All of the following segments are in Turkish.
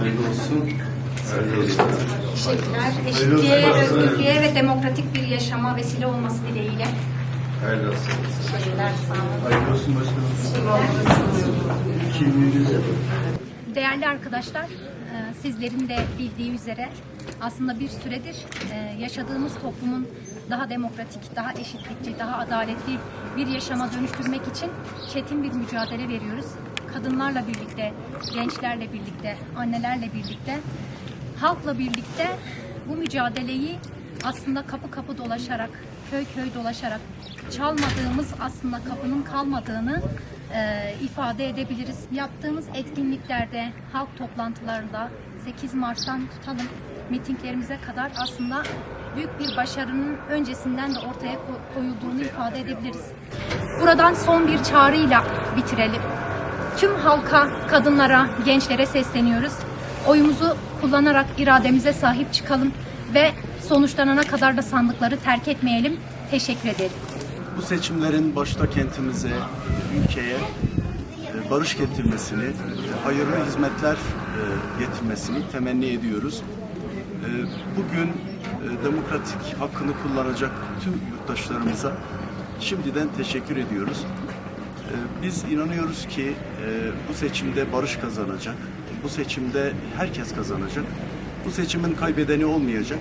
Hayırlı olsun. Hayırlı olsun. Teşekkürler. Eşitliğe, özgürlüğe ve demokratik bir yaşama vesile olması dileğiyle. Hayırlı olsun. Teşekkürler. Sağ olun. Hayırlı olsun başkanım. Kimliğinizi Değerli arkadaşlar, e, sizlerin de bildiği üzere aslında bir süredir e, yaşadığımız toplumun daha demokratik, daha eşitlikçi, daha adaletli bir yaşama dönüştürmek için çetin bir mücadele veriyoruz. Kadınlarla birlikte, gençlerle birlikte, annelerle birlikte, halkla birlikte bu mücadeleyi aslında kapı kapı dolaşarak, köy köy dolaşarak çalmadığımız aslında kapının kalmadığını e, ifade edebiliriz. Yaptığımız etkinliklerde, halk toplantılarında 8 Mart'tan tutalım mitinglerimize kadar aslında büyük bir başarının öncesinden de ortaya ko- koyulduğunu ifade edebiliriz. Buradan son bir çağrıyla bitirelim. Tüm halka, kadınlara, gençlere sesleniyoruz. Oyumuzu kullanarak irademize sahip çıkalım ve sonuçlanana kadar da sandıkları terk etmeyelim. Teşekkür ederim. Bu seçimlerin başta kentimize, ülkeye barış getirmesini, e, hayırlı hizmetler e, getirmesini temenni ediyoruz. E, Bugün e, demokratik hakkını kullanacak tüm yurttaşlarımıza şimdiden teşekkür ediyoruz. E, Biz inanıyoruz ki e, bu seçimde barış kazanacak. Bu seçimde herkes kazanacak. Bu seçimin kaybedeni olmayacak.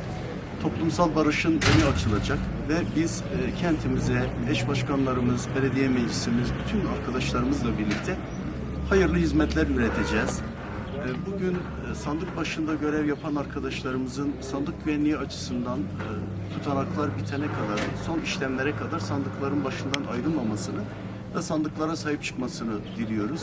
Toplumsal barışın önü açılacak ve biz e, kentimize, eş başkanlarımız, belediye meclisimiz, bütün arkadaşlarımızla birlikte hayırlı hizmetler üreteceğiz. E, Bugün e, sandık başında görev yapan arkadaşlarımızın sandık güvenliği açısından e, tutanaklar bitene kadar, son işlemlere kadar sandıkların başından ayrılmamasını ve sandıklara sahip çıkmasını diliyoruz.